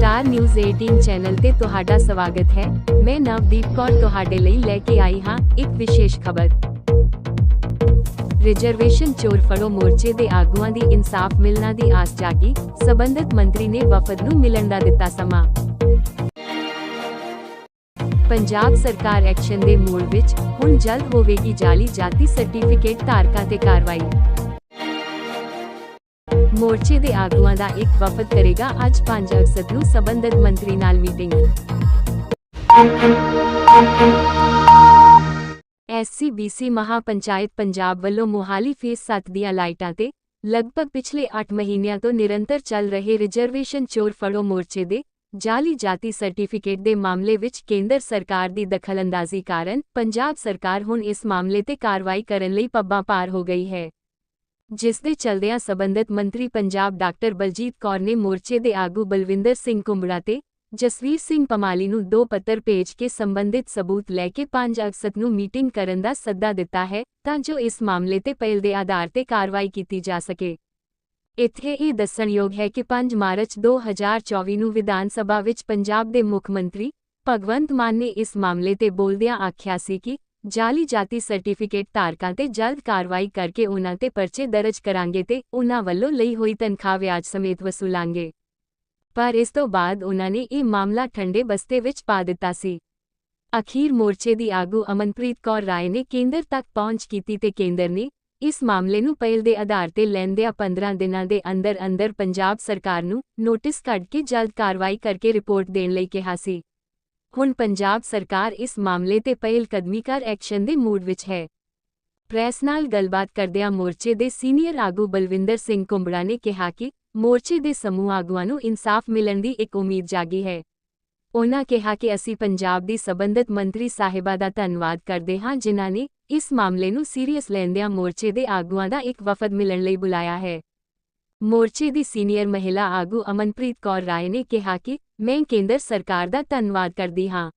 Star news 18 channel ਤੇ ਤੁਹਾਡਾ ਸਵਾਗਤ ਹੈ। ਮੈਂ ਨਵਦੀਪ ਕੌਰ ਤੁਹਾਡੇ ਲਈ ਲੈ ਕੇ ਆਈ ਹਾਂ ਇੱਕ ਵਿਸ਼ੇਸ਼ ਖਬਰ। ਰਿਜ਼ਰਵੇਸ਼ਨ ਚੋਰ ਫੜੋ ਮੋਰਚੇ ਦੇ ਆਗੂਆਂ ਦੀ ਇਨਸਾਫ ਮਿਲਣਾ ਦੀ ਆਸ ਜਾਗੀ, ਸਬੰਧਤ ਮੰਤਰੀ ਨੇ ਵਫਦ ਨੂੰ ਮਿਲਣ ਦਾ ਦਿੱਤਾ ਸਮਾਂ। ਪੰਜਾਬ ਸਰਕਾਰ ਐਕਸ਼ਨ ਦੇ ਮੂਡ ਵਿੱਚ, ਹੁਣ ਜਲਦ ਹੋਵੇਗੀ ਜਾਲੀ ਜਾਤੀ ਸਰਟੀਫਿਕੇਟ ਧਾਰਕਾਂ ਤੇ ਕਾਰਵਾਈ। ਮੋਰਚੇ ਦੇ ਆਗੂਆਂ ਦਾ ਇੱਕ ਵਫਦ ਕਰੇਗਾ ਅੱਜ 5 ਅਗਸਤ ਨੂੰ ਸਬੰਧਤ ਮੰਤਰੀ ਨਾਲ ਮੀਟਿੰਗ। ਐਸਸੀਬੀਸੀ ਮਹਾਪੰਚਾਇਤ ਪੰਜਾਬ ਵੱਲੋਂ ਮੋਹਾਲੀ ਫੇਸ 7 ਦੀਆਂ ਲਾਈਟਾਂ ਤੇ ਲਗਭਗ ਪਿਛਲੇ 8 ਮਹੀਨਿਆਂ ਤੋਂ ਨਿਰੰਤਰ ਚੱਲ ਰਹੇ ਰਿਜ਼ਰਵੇਸ਼ਨ ਚੋਰ ਫੜੋ ਮੋਰਚੇ ਦੇ ਜਾਲੀ ਜਾਤੀ ਸਰਟੀਫਿਕੇਟ ਦੇ ਮਾਮਲੇ ਵਿੱਚ ਕੇਂਦਰ ਸਰਕਾਰ ਦੀ ਦਖਲਅੰਦਾਜ਼ੀ ਕਾਰਨ ਪੰਜਾਬ ਸਰਕਾਰ ਹੁਣ ਇਸ ਮਾਮਲੇ ਤੇ ਕਾਰਵਾਈ ਕਰਨ ਲਈ ਪੱਬਾਂ ਪਾਰ ਹੋ ਗਈ ਹੈ। ਜਿਸ ਦੇ ਚਲਦਿਆਂ ਸਬੰਧਤ ਮੰਤਰੀ ਪੰਜਾਬ ਡਾਕਟਰ ਬਲਜੀਤ ਕੌਰ ਨੇ ਮੋਰਚੇ ਦੇ ਆਗੂ ਬਲਵਿੰਦਰ ਸਿੰਘ ਕੁੰਬੜਾ ਤੇ ਜਸਵੀਰ ਸਿੰਘ ਪਮਾਲੀ ਨੂੰ ਦੋ ਪੱਤਰ ਭੇਜ ਕੇ ਸੰਬੰਧਿਤ ਸਬੂਤ ਲੈ ਕੇ 5 ਅਗਸਤ ਨੂੰ ਮੀਟਿੰਗ ਕਰਨ ਦਾ ਸੱਦਾ ਦਿੱਤਾ ਹੈ ਤਾਂ ਜੋ ਇਸ ਮਾਮਲੇ ਤੇ ਪਹਿਲ ਦੇ ਆਧਾਰ ਤੇ ਕਾਰਵਾਈ ਕੀਤੀ ਜਾ ਸਕੇ। ਇੱਥੇ ਇਹ ਦੱਸਣਯੋਗ ਹੈ ਕਿ 5 ਮਾਰਚ 2024 ਨੂੰ ਵਿਧਾਨ ਸਭਾ ਵਿੱਚ ਪੰਜਾਬ ਦੇ ਮੁੱਖ ਮੰਤਰੀ ਭਗਵੰਤ ਮਾਨ ਨੇ ਇਸ ਮਾਮਲੇ ਤੇ ਬੋਲਦਿਆਂ ਆਖਿਆ ਸੀ ਕਿ ਜਾਲੀ ਜਾਤੀ ਸਰਟੀਫਿਕੇਟ ਧਾਰਕਾਂ ਤੇ ਜਲਦ ਕਾਰਵਾਈ ਕਰਕੇ ਉਹਨਾਂ ਤੇ ਪਰਚੇ ਦਰਜ ਕਰਾਂਗੇ ਤੇ ਉਨ੍ਹਾਂ ਵੱਲੋਂ ਲਈ ਹੋਈ ਤਨਖਾਹ ਵਿਆਜ ਸਮੇਤ ਵਸੂਲਾਂਗੇ। ਪਰ ਇਸ ਤੋਂ ਬਾਅਦ ਉਹਨਾਂ ਨੇ ਇਹ ਮਾਮਲਾ ਠੰਡੇ ਬਸਤੇ ਵਿੱਚ ਪਾ ਦਿੱਤਾ ਸੀ। ਅਖੀਰ ਮੋਰਚੇ ਦੀ ਆਗੂ ਅਮਨਪ੍ਰੀਤ ਕੌਰ ਰਾਏ ਨੇ ਕੇਂਦਰ ਤੱਕ ਪਹੁੰਚ ਕੀਤੀ ਤੇ ਕੇਂਦਰ ਨੇ ਇਸ ਮਾਮਲੇ ਨੂੰ ਪਹਿਲ ਦੇ ਆਧਾਰ ਤੇ ਲੈਂਦਿਆਂ 15 ਦਿਨਾਂ ਦੇ ਅੰਦਰ ਅੰਦਰ ਪੰਜਾਬ ਸਰਕਾਰ ਨੂੰ ਨੋਟਿਸ ਕੱਢ ਕੇ ਜਲਦ ਕਾਰਵਾਈ ਕਰਕੇ ਰਿਪੋਰਟ ਦੇਣ ਲਈ ਕਿਹਾ ਸੀ। ਹੁਣ ਪੰਜਾਬ ਸਰਕਾਰ ਇਸ ਮਾਮਲੇ ਤੇ ਪਹਿਲ ਕਦਮੀ ਕਰ ਐਕਸ਼ਨ ਦੇ ਮੂਡ ਵਿੱਚ ਹੈ। ਪ੍ਰੈਸ ਨਾਲ ਗੱਲਬਾਤ ਕਰਦਿਆਂ ਮੋਰਚੇ ਦੇ ਸੀਨੀਅਰ ਆਗੂ ਬਲਵਿੰਦਰ ਸਿੰਘ ਕੁੰਬੜਾ ਨੇ ਕਿਹਾ ਕਿ ਮੋਰਚੇ ਦੇ ਸਮੂਹ ਆਗੂਆਂ ਨੂੰ ਇਨਸਾਫ ਮਿਲਣ ਦੀ ਇੱਕ ਉਮੀਦ ਜਾਗੀ ਹੈ। ਉਹਨਾਂ ਕਿਹਾ ਕਿ ਅਸੀਂ ਪੰਜਾਬ ਦੀ ਸਬੰਧਤ ਮੰਤਰੀ ਸਾਹਿਬਾ ਦਾ ਧੰਨਵਾਦ ਕਰਦੇ ਹਾਂ ਜਿਨ੍ਹਾਂ ਨੇ ਇਸ ਮਾਮਲੇ ਨੂੰ ਸੀਰੀਅਸ ਲੈਂਦਿਆਂ ਮੋਰਚੇ ਦੇ ਆਗੂਆਂ ਦਾ ਇੱਕ ਵਫਦ ਮਿਲਣ ਲਈ ਬੁਲਾਇਆ ਹੈ। ਮੋਰਚੇ ਦੀ ਸੀਨੀਅਰ ਮਹਿਲਾ ਆਗੂ ਅਮਨਪ੍ਰੀਤ ਕੌਰ ਰਾਏ ਨੇ ਕਿਹਾ ਕਿ ਮੈਂ ਕੇਂਦਰ ਸਰਕਾਰ ਦਾ ਧੰਨਵਾਦ ਕਰਦੀ ਹਾਂ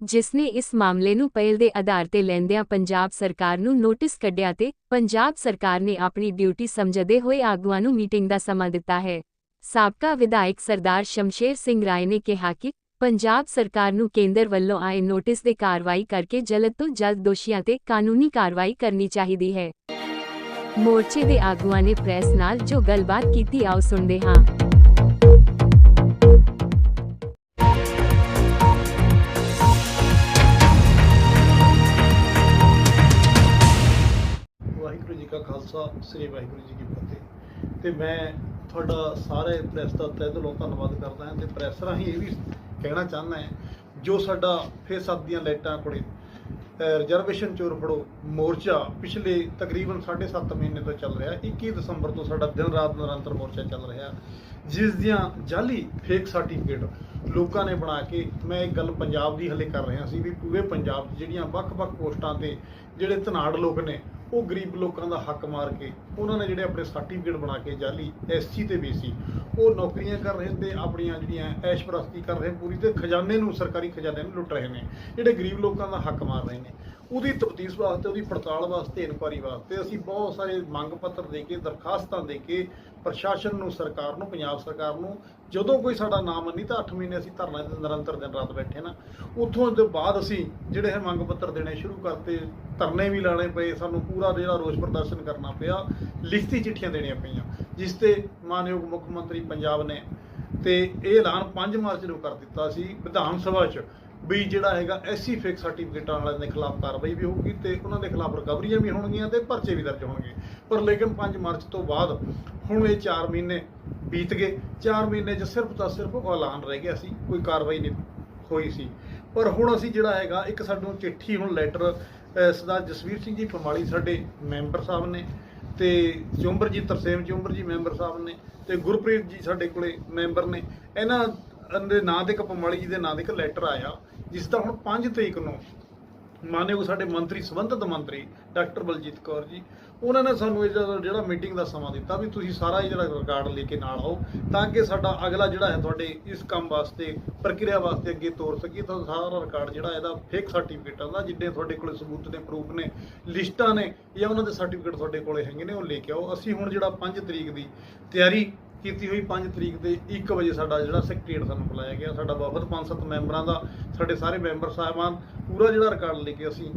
ਜਿਸ ਨੇ ਇਸ ਮਾਮਲੇ ਨੂੰ ਪਹਿਲ ਦੇ ਆਧਾਰ ਤੇ ਲੈਂਦਿਆਂ ਪੰਜਾਬ ਸਰਕਾਰ ਨੂੰ ਨੋਟਿਸ ਕੱਢਿਆ ਤੇ ਪੰਜਾਬ ਸਰਕਾਰ ਨੇ ਆਪਣੀ ਡਿਊਟੀ ਸਮਝਦੇ ਹੋਏ ਆਗੂਆਂ ਨੂੰ ਮੀਟਿੰਗ ਦਾ ਸਮਾਂ ਦਿੱਤਾ ਹੈ। ਸਾਬਕਾ ਵਿਧਾਇਕ ਸਰਦਾਰ ਸ਼ਮਸ਼ੇਰ ਸਿੰਘ ਰਾਏ ਨੇ ਕਿਹਾ ਕਿ ਪੰਜਾਬ ਸਰਕਾਰ ਨੂੰ ਕੇਂਦਰ ਵੱਲੋਂ ਆਏ ਨੋਟਿਸ ਦੇ ਕਾਰਵਾਈ ਕਰਕੇ ਜਲਦ ਤੋਂ ਜਲਦ ਦੋਸ਼ੀਆਂ ਤੇ ਕਾਨੂੰਨੀ ਕਾਰਵਾਈ ਕਰਨੀ ਚਾਹੀਦੀ ਹੈ। ਮੋਰਚੇ ਦੇ ਆਗੂਆਂ ਨੇ ਪ੍ਰੈਸ ਨਾਲ ਜੋ ਗੱਲਬਾਤ ਕੀਤੀ, ਆਓ ਸੁਣਦੇ ਹਾਂ। ਵਾਹਿਗੁਰੂ ਜੀ ਕਾ ਖਾਲਸਾ, ਸ੍ਰੀ ਵਾਹਿਗੁਰੂ ਜੀ ਕੀ ਫਤਿਹ। ਤੇ ਮੈਂ ਤੁਹਾਡਾ ਸਾਰੇ ਪ੍ਰੈਸ ਦਾ ਤਹਿ ਦਿਲੋਂ ਧੰਨਵਾਦ ਕਰਦਾ ਹਾਂ ਤੇ ਪ੍ਰੈਸ ਰਾਹੀਂ ਇਹ ਵੀ ਕਹਿਣਾ ਚਾਹੁੰਦਾ ਹਾਂ, ਜੋ ਸਾਡਾ ਫੇਰ ਸੱਤ ਦੀਆਂ ਲਾਈਟਾਂ ਕੋਲੇ ਰਿਜ਼ਰਵੇਸ਼ਨ ਚੋਰ ਫੜੋ ਮੋਰਚਾ ਪਿਛਲੇ ਤਕਰੀਬਨ 7.5 ਮਹੀਨੇ ਤੋਂ ਚੱਲ ਰਿਹਾ। 21 ਦਸੰਬਰ ਤੋਂ ਸਾਡਾ ਦਿਨ ਰਾਤ ਨਿਰੰਤਰ ਮੋਰਚਾ ਚੱਲ ਰਿਹਾ। ਜਿਸ ਦੀਆਂ ਜਾਲੀ ਫੇਕ ਸਰਟੀਫਿਕੇਟ ਲੋਕਾਂ ਨੇ ਬਣਾ ਕੇ ਮੈਂ ਇੱਕ ਗੱਲ ਪੰਜਾਬ ਦੀ ਹਲੇ ਕਰ ਰਿਹਾ ਸੀ ਵੀ ਪੂਰੇ ਪੰਜਾਬ 'ਚ ਜਿਹੜੀਆਂ ਵੱਖ-ਵੱਖ ਪੋਸਟਾਂ ਤੇ ਜਿਹੜੇ ਧਨਾੜ ਲੋਕ ਨੇ ਉਹ ਗਰੀਬ ਲੋਕਾਂ ਦਾ ਹੱਕ ਮਾਰ ਕੇ ਉਹਨਾਂ ਨੇ ਜਿਹੜੇ ਆਪਣੇ ਸਰਟੀਫਿਕੇਟ ਬਣਾ ਕੇ ਜਾਲੀ ਐਸਸੀ ਤੇ ਬੀਸੀ ਉਹ ਨੌਕਰੀਆਂ ਕਰ ਰਹੇ ਤੇ ਆਪਣੀਆਂ ਜਿਹੜੀਆਂ ਐਸ਼ਪ੍ਰਸਤੀ ਕਰ ਰਹੇ ਪੂਰੀ ਤੇ ਖਜ਼ਾਨੇ ਨੂੰ, ਸਰਕਾਰੀ ਖਜ਼ਾਨੇ ਨੂੰ ਲੁੱਟ ਰਹੇ ਨੇ। ਜਿਹੜੇ ਗਰੀਬ ਲੋਕਾਂ ਦਾ ਹੱਕ ਮਾਰ ਰਹੇ ਨੇ। ਉਹਦੀ ਤਫਤੀਸ਼ ਵਾਸਤੇ, ਉਹਦੀ ਪੜਤਾਲ ਵਾਸਤੇ, ਇਨਕੁਆਰੀ ਵਾਸਤੇ ਅਸੀਂ ਬਹੁਤ ਸਾਰੇ ਮੰਗ ਪੱਤਰ ਦੇ ਕੇ, ਦਰਖਾਸਤਾਂ ਦੇ ਕੇ ਪ੍ਰਸ਼ਾਸਨ ਨੂੰ, ਸਰਕਾਰ ਨੂੰ, ਪੰਜਾਬ ਸਰਕਾਰ ਨੂੰ ਜਦੋਂ ਕੋਈ ਸਾਡਾ ਨਾਮ ਮੰਨੀ ਤਾਂ 8 ਮਹੀਨੇ ਅਸੀਂ ਧਰਨਾ ਦੇ ਨਿਰੰਤਰ ਦਿਨ ਰਾਤ ਬੈਠੇ ਨਾ। ਉੱਥੋਂ ਦੇ ਬਾਅਦ ਅਸੀਂ ਜਿਹੜੇ ਇਹ ਮੰਗ ਪੱਤਰ ਦੇਣੇ ਸ਼ੁਰੂ ਕਰਤੇ, ਧਰਨੇ ਵੀ ਲਾਣੇ ਪਏ, ਸਾਨੂੰ ਪੂਰਾ ਜਿਹੜਾ ਰੋਸ ਪ੍ਰਦਰਸ਼ਨ ਕਰਨਾ ਪਿਆ, ਲਿਖਤੀ ਚਿੱਠੀਆਂ ਦੇਣੀਆਂ ਪਈਆਂ, ਜਿਸ ਤੇ ਮਾਨਯੋਗ ਮੁੱਖ ਮੰਤਰੀ ਪੰਜਾਬ ਨੇ ਤੇ ਇਹ ਐਲਾਨ 5 ਮਾਰਚ ਨੂੰ ਕਰ ਦਿੱਤਾ ਸੀ, ਵਿਧਾਨ ਸਭਾ 'ਚ। ਵੀ ਜਿਹੜਾ ਹੈਗਾ ਐਸੀ ਫੇਕ ਸਰਟੀਫਿਕੇਟਾਂ ਵਾਲਿਆਂ ਦੇ ਖਿਲਾਫ ਕਾਰਵਾਈ ਵੀ ਹੋਊਗੀ ਤੇ ਉਹਨਾਂ ਦੇ ਖਿਲਾਫ ਰਿਕਵਰੀਆਂ ਵੀ ਹੋਣਗੀਆਂ ਤੇ ਪਰਚੇ ਵੀ ਦਰਜ ਹੋਣਗੇ। ਪਰ ਲੇਕਿਨ 5 ਮਾਰਚ ਤੋਂ ਬਾਅਦ ਹੁਣ ਇਹ 4 ਮਹੀਨੇ ਬੀਤ ਗਏ। 4 ਮਹੀਨੇ 'ਚ ਸਿਰਫ ਤਾਂ ਸਿਰਫ ਐਲਾਨ ਰਹਿ ਗਿਆ ਸੀ, ਕੋਈ ਕਾਰਵਾਈ ਨਹੀਂ ਹੋਈ ਸੀ। ਪਰ ਹੁਣ ਅਸੀਂ ਜਿਹੜਾ ਹੈਗਾ, ਇੱਕ ਸਾਨੂੰ ਚਿੱਠੀ ਹੁਣ ਲੈਟਰ ਸਰਦਾਰ ਜਸਵੀਰ ਸਿੰਘ ਜੀ ਪਮਾਲੀ ਸਾਡੇ ਮੈਂਬਰ ਸਾਹਿਬ ਨੇ ਤੇ ਚੁੰਬਰ ਜੀ ਤਰਸੇਮ ਚੁੰਬਰ ਜੀ ਮੈਂਬਰ ਸਾਹਿਬ ਨੇ ਤੇ ਗੁਰਪ੍ਰੀਤ ਜੀ ਸਾਡੇ ਕੋਲੇ ਮੈਂਬਰ ਨੇ। ਇਹਨਾਂ ਦੇ ਨਾਂ ਤੇ ਇੱਕ ਪਮਾਲੀ ਜੀ ਦੇ ਨਾਂ ਤੇ ਇੱਕ ਲੈਟਰ ਆਇਆ। ਜਿਸ ਦਾ ਹੁਣ 5 ਤਰੀਕ ਨੂੰ ਮਾਨਯੋਗ ਸਾਡੇ ਮੰਤਰੀ, ਸੰਬੰਧਿਤ ਮੰਤਰੀ ਡਾਕਟਰ ਬਲਜੀਤ ਕੌਰ ਜੀ, ਉਹਨਾਂ ਨੇ ਸਾਨੂੰ ਇਹ ਜਿਹੜਾ ਜਿਹੜਾ ਮੀਟਿੰਗ ਦਾ ਸਮਾਂ ਦਿੱਤਾ ਵੀ ਤੁਸੀਂ ਸਾਰਾ ਇਹ ਜਿਹੜਾ ਰਿਕਾਰਡ ਲੈ ਕੇ ਨਾਲ ਆਓ ਤਾਂ ਕਿ ਸਾਡਾ ਅਗਲਾ ਜਿਹੜਾ ਹੈ ਤੁਹਾਡੇ ਇਸ ਕੰਮ ਵਾਸਤੇ, ਪ੍ਰਕਿਰਿਆ ਵਾਸਤੇ ਅੱਗੇ ਤੋਰ ਸਕੀਏ ਤਾਂ ਸਾਰਾ ਰਿਕਾਰਡ ਜਿਹੜਾ ਇਹਦਾ ਫੇਕ ਸਰਟੀਫਿਕੇਟਾਂ ਦਾ ਜਿੱਡੇ ਤੁਹਾਡੇ ਕੋਲੇ ਸਬੂਤ ਨੇ ਪ੍ਰੂਫ ਨੇ, ਲਿਸਟਾਂ ਨੇ ਜਾਂ ਉਹਨਾਂ ਦੇ ਸਰਟੀਫਿਕੇਟ ਤੁਹਾਡੇ ਕੋਲੇ ਹੈਗੇ ਨੇ, ਉਹ ਲੈ ਕੇ ਆਓ। ਅਸੀਂ ਹੁਣ ਜਿਹੜਾ 5 ਤਰੀਕ ਦੀ ਤਿਆਰੀ ਕੀਤੀ ਹੋਈ 5 ਤਰੀਕ ਦੇ 1 ਵਜੇ ਸਾਡਾ ਜਿਹੜਾ ਸੈਕਟਰੀਏਟ ਸਾਨੂੰ ਬੁਲਾਇਆ ਗਿਆ। ਸਾਡਾ ਵਫਦ 5-7 ਮੈਂਬਰਾਂ ਦਾ, ਸਾਡੇ ਸਾਰੇ ਮੈਂਬਰ ਸਾਹਿਬਾਨ, ਪੂਰਾ ਜਿਹੜਾ ਰਿਕਾਰਡ ਲੈ ਕੇ ਅਸੀਂ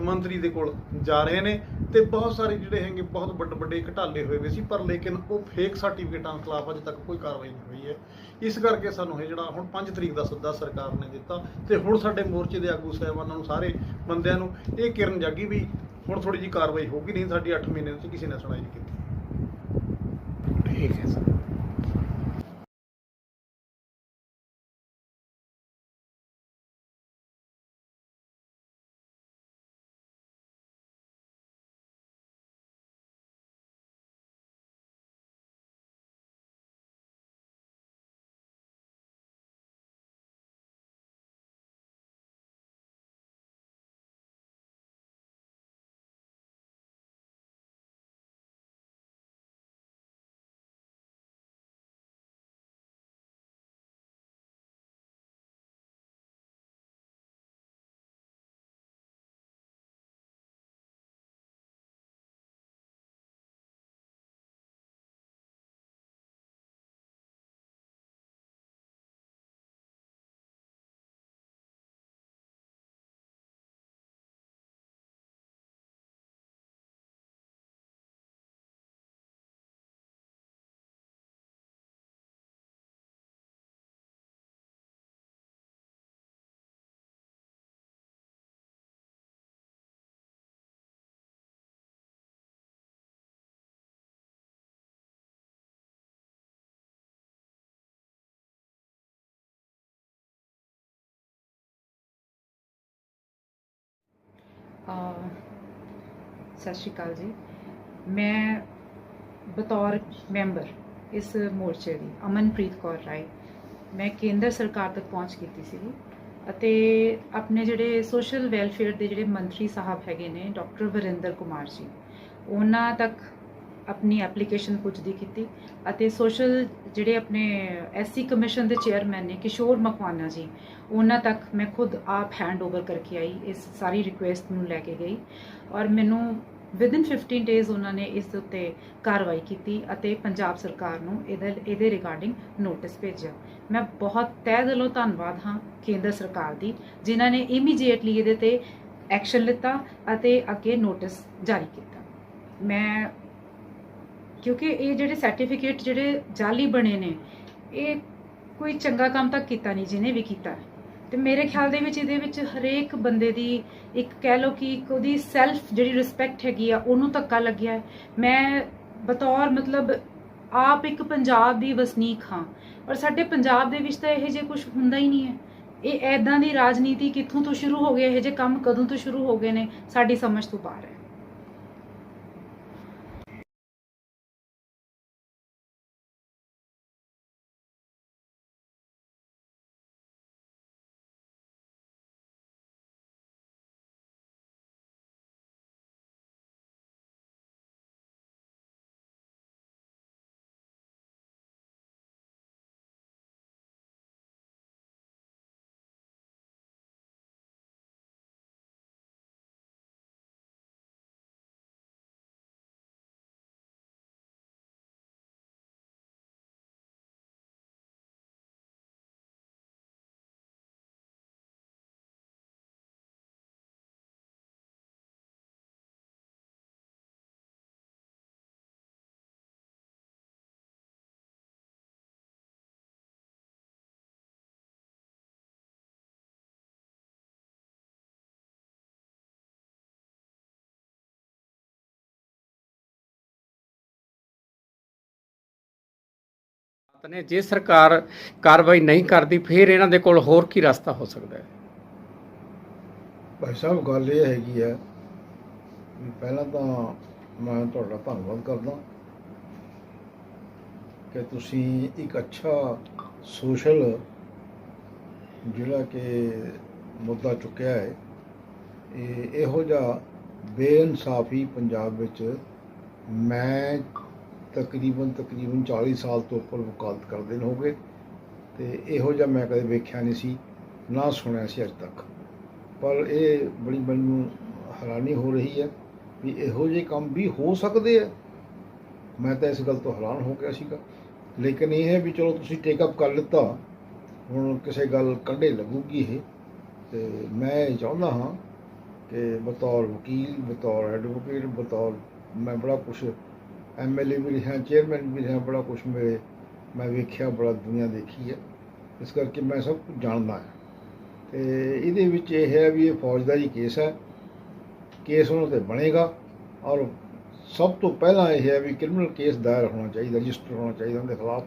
ਮੰਤਰੀ ਦੇ ਕੋਲ ਜਾ ਰਹੇ ਨੇ ਤੇ ਬਹੁਤ ਸਾਰੇ ਜਿਹੜੇ ਹੈਗੇ ਬਹੁਤ ਵੱਡੇ ਵੱਡੇ ਘਟਾਲੇ ਹੋਏ ਵੇ ਸੀ, ਪਰ ਲੇਕਿਨ ਉਹ ਫੇਕ ਸਰਟੀਫਿਕੇਟਾਂ ਖਿਲਾਫ ਅਜੇ ਤੱਕ ਕੋਈ ਕਾਰਵਾਈ ਨਹੀਂ ਹੋਈ ਹੈ। ਇਸ ਕਰਕੇ ਸਾਨੂੰ ਇਹ ਜਿਹੜਾ ਹੁਣ 5 ਤਰੀਕ ਦਾ ਸੱਦਾ ਸਰਕਾਰ ਨੇ ਦਿੱਤਾ ਤੇ ਹੁਣ ਸਾਡੇ ਮੋਰਚੇ ਦੇ ਆਗੂ ਸਾਹਿਬਾਨਾਂ ਨੂੰ, ਸਾਰੇ ਬੰਦਿਆਂ ਨੂੰ ਇਹ ਕਿਰਨ ਜਾਗੀ ਵੀ ਹੁਣ ਥੋੜੀ ਜੀ ਕਾਰਵਾਈ ਹੋਊਗੀ, ਨਹੀਂ ਸਾਡੀ 8 ਮਹੀਨੇ ਵਿੱਚ ਕਿਸੇ ਨੇ ਸੁਣਾਈ ਨਹੀਂ ਕੀਤੀ। ਠੀਕ ਹੈ ਸਰ। ਸਤਿ ਸ਼੍ਰੀ ਅਕਾਲ ਜੀ। ਮੈਂ ਬਤੌਰ ਮੈਂਬਰ ਇਸ ਮੋਰਚੇ ਦੀ, ਅਮਨਪ੍ਰੀਤ ਕੌਰ ਰਾਏ। ਮੈਂ ਕੇਂਦਰ ਸਰਕਾਰ ਤੱਕ ਪਹੁੰਚ ਕੀਤੀ ਸੀ ਅਤੇ ਆਪਣੇ ਜਿਹੜੇ ਸੋਸ਼ਲ ਵੈਲਫੇਅਰ ਦੇ ਜਿਹੜੇ ਮੰਤਰੀ ਸਾਹਿਬ ਹੈਗੇ ਨੇ, ਡਾਕਟਰ ਵਰਿੰਦਰ ਕੁਮਾਰ ਜੀ, ਉਹਨਾਂ ਤੱਕ ਆਪਣੀ ਐਪਲੀਕੇਸ਼ਨ ਪੁੱਜਦੀ ਕੀਤੀ ਅਤੇ ਸੋਸ਼ਲ ਜਿਹੜੇ ਆਪਣੇ ਐਸਸੀ ਕਮਿਸ਼ਨ ਦੇ ਚੇਅਰਮੈਨ ਨੇ ਕਿਸ਼ੋਰ ਮਕਵਾਨਾ ਜੀ, ਉਹਨਾਂ ਤੱਕ ਮੈਂ ਖੁਦ ਆਪ ਹੈਂਡ ਓਵਰ ਕਰਕੇ ਆਈ, ਇਸ ਸਾਰੀ ਰਿਕੁਐਸਟ ਨੂੰ ਲੈ ਕੇ ਗਈ ਔਰ ਮੈਨੂੰ ਵਿਦਿਨ 15 ਡੇਜ਼ ਉਹਨਾਂ ਨੇ ਇਸ ਉੱਤੇ ਕਾਰਵਾਈ ਕੀਤੀ ਅਤੇ ਪੰਜਾਬ ਸਰਕਾਰ ਨੂੰ ਇਹਦੇ ਇਹਦੇ ਰਿਗਾਰਡਿੰਗ ਨੋਟਿਸ ਭੇਜਿਆ। ਮੈਂ ਬਹੁਤ ਤਹਿ ਦਿਲੋਂ ਧੰਨਵਾਦ ਹਾਂ ਕੇਂਦਰ ਸਰਕਾਰ ਦੀ, ਜਿਨ੍ਹਾਂ ਨੇ ਇਮੀਡੀਏਟਲੀ ਇਹਦੇ ਤੇ ਐਕਸ਼ਨ ਲਿੱਤਾ ਅਤੇ ਅੱਗੇ ਨੋਟਿਸ ਜਾਰੀ ਕੀਤਾ। ਮੈਂ ਕਿਉਂਕਿ ਇਹ ਜਿਹੜੇ ਸਰਟੀਫਿਕੇਟ ਜਿਹੜੇ ਜਾਲੀ ਬਣੇ ਨੇ, ਇਹ ਕੋਈ ਚੰਗਾ ਕੰਮ ਤਾਂ ਕੀਤਾ ਨਹੀਂ ਜਿਹਨੇ ਵੀ ਕੀਤਾ। ਹੈ। ਤੇ ਮੇਰੇ ਖਿਆਲ ਦੇ ਵਿੱਚ ਇਹਦੇ ਵਿੱਚ ਹਰੇਕ ਬੰਦੇ ਦੀ ਇੱਕ ਕਹਿ ਲਓ ਕਿ ਇੱਕ ਉਹਦੀ ਸੈਲਫ ਜਿਹੜੀ ਰਿਸਪੈਕਟ ਹੈਗੀ ਆ, ਉਹਨੂੰ ਧੱਕਾ ਲੱਗਿਆ ਮੈਂ ਬਤੌਰ ਮਤਲਬ ਆਪ ਇੱਕ ਪੰਜਾਬ ਦੀ ਵਸਨੀਕ ਹਾਂ ਔਰ ਸਾਡੇ ਪੰਜਾਬ ਦੇ ਵਿੱਚ ਤਾਂ ਇਹ ਜੇ ਕੁਝ ਹੁੰਦਾ ਹੀ ਨਹੀਂ ਹੈ। ਇਹ ਐਦਾਂ ਦੀ ਰਾਜਨੀਤੀ ਕਿੱਥੋਂ ਤੋਂ ਸ਼ੁਰੂ ਹੋ ਗਈ ਇਹ ਜੇ ਕੰਮ ਕਦੋਂ ਤੋਂ ਸ਼ੁਰੂ ਹੋ ਗਏ ਨੇ? ਸਾਡੀ ਸਮਝ ਤੋਂ ਬਾਹਰ ਹੈ। ਨੇ, ਜੇ ਸਰਕਾਰ ਕਾਰਵਾਈ ਨਹੀਂ ਕਰਦੀ, ਫਿਰ ਇਹਨਾਂ ਦੇ ਕੋਲ ਹੋਰ ਕੀ ਰਸਤਾ ਹੋ ਸਕਦਾ ਹੈ? ਭਾਈ ਸਾਹਿਬ, ਗੱਲ ਇਹ ਹੈਗੀ ਹੈ ਵੀ ਪਹਿਲਾਂ ਤਾਂ ਮੈਂ ਤੁਹਾਡਾ ਧੰਨਵਾਦ ਕਰਦਾ ਕਿ ਤੁਸੀਂ ਇੱਕ ਅੱਛਾ ਸੋਸ਼ਲ ਜਿਹੜਾ ਕਿ ਮੁੱਦਾ ਚੁੱਕਿਆ ਹੈ, ਇਹ ਇਹੋ ਜਿਹਾ ਬੇਇਨਸਾਫੀ ਪੰਜਾਬ ਵਿੱਚ ਮੈਂ ਤਕਰੀਬਨ ਤਕਰੀਬਨ 40 ਸਾਲ ਤੋਂ ਉੱਪਰ ਵਕਾਲਤ ਕਰਦੇ ਨੇ ਹੋ ਗਏ। ਤੇ ਇਹੋ ਜਿਹਾ ਮੈਂ ਕਦੇ ਵੇਖਿਆ ਨਹੀਂ ਸੀ, ਨਾ ਸੁਣਿਆ ਸੀ ਅੱਜ ਤੱਕ। ਪਰ ਇਹ ਬੜੀ ਮੈਨੂੰ ਹੈਰਾਨੀ ਹੋ ਰਹੀ ਹੈ ਵੀ ਇਹੋ ਜਿਹੇ ਕੰਮ ਵੀ ਹੋ ਸਕਦੇ ਆ। ਮੈਂ ਤਾਂ ਇਸ ਗੱਲ ਤੋਂ ਹੈਰਾਨ ਹੋ ਗਿਆ ਸੀਗਾ। ਲੇਕਿਨ ਇਹ ਹੈ ਵੀ ਚਲੋ ਤੁਸੀਂ ਟੇਕ ਅਪ ਕਰ ਲਿੱਤਾ, ਹੁਣ ਕਿਸੇ ਗੱਲ ਕੰਢੇ ਲੱਗੂਗੀ ਇਹ। ਤੇ ਮੈਂ ਇਹ ਚਾਹੁੰਦਾ ਹਾਂ ਕਿ ਬਤੌਰ ਵਕੀਲ, ਬਤੌਰ ਐਡਵੋਕੇਟ ਬਤੌਰ ਮੈਂ ਬੜਾ ਕੁਛ ਐਮਐਲਏ ਵੀ ਰਿਹਾ ਚੇਅਰਮੈਨ ਵੀ ਰਿਹਾ, ਬੜਾ ਕੁਛ ਮੇਰੇ, ਮੈਂ ਵੇਖਿਆ, ਬੜਾ ਦੁਨੀਆ ਦੇਖੀ ਹੈ। ਇਸ ਕਰਕੇ ਮੈਂ ਸਭ ਕੁਝ ਜਾਣਦਾ ਹਾਂ। ਤੇ ਇਹਦੇ ਵਿੱਚ ਇਹ ਹੈ ਵੀ ਇਹ ਫੌਜਦਾਰੀ ਕੇਸ ਹੈ। ਕੇਸ ਉਹਨਾਂ ਤੇ ਬਣੇਗਾ ਔਰ ਸਭ ਤੋਂ ਪਹਿਲਾਂ ਇਹ ਹੈ ਵੀ ਕ੍ਰਿਮੀਨਲ ਕੇਸ ਦਾਇਰ ਹੋਣਾ ਚਾਹੀਦਾ ਰਜਿਸਟਰ ਹੋਣਾ ਚਾਹੀਦਾ ਉਹਦੇ ਖਿਲਾਫ।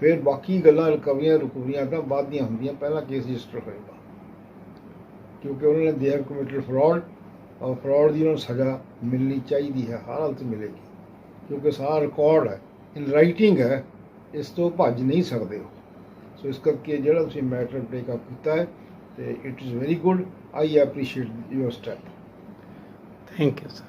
ਫਿਰ ਬਾਕੀ ਗੱਲਾਂ, ਰਿਕਵਰੀਆਂ, ਰੁਕਵਰੀਆਂ ਤਾਂ ਬਾਅਦ ਦੀਆਂ ਹੁੰਦੀਆਂ, ਪਹਿਲਾਂ ਕੇਸ ਰਜਿਸਟਰ ਹੋਏਗਾ। ਕਿਉਂਕਿ ਉਹਨਾਂ ਨੇ ਦੇ ਹੈਵ ਕਮਿਟਡ ਫਰਾਡ ਔਰ ਫਰਾਡ ਦੀ ਉਹਨਾਂ ਨੂੰ ਸਜ਼ਾ ਮਿਲਣੀ ਚਾਹੀਦੀ ਹੈ, ਹਰ ਹਾਲਤ ਮਿਲੇਗੀ। ਕਿਉਂਕਿ ਸਾਰਾ ਰਿਕਾਰਡ ਹੈ ਇਨ ਰਾਈਟਿੰਗ ਹੈ, ਇਸ ਤੋਂ ਭੱਜ ਨਹੀਂ ਸਕਦੇ ਹੋ ਸੋ ਇਸ ਕਰਕੇ ਜਿਹੜਾ ਤੁਸੀਂ ਮੈਟਰ ਟੇਕ ਅਪ ਕੀਤਾ ਹੈ, ਤੇ it is very good I appreciate your step thank you sir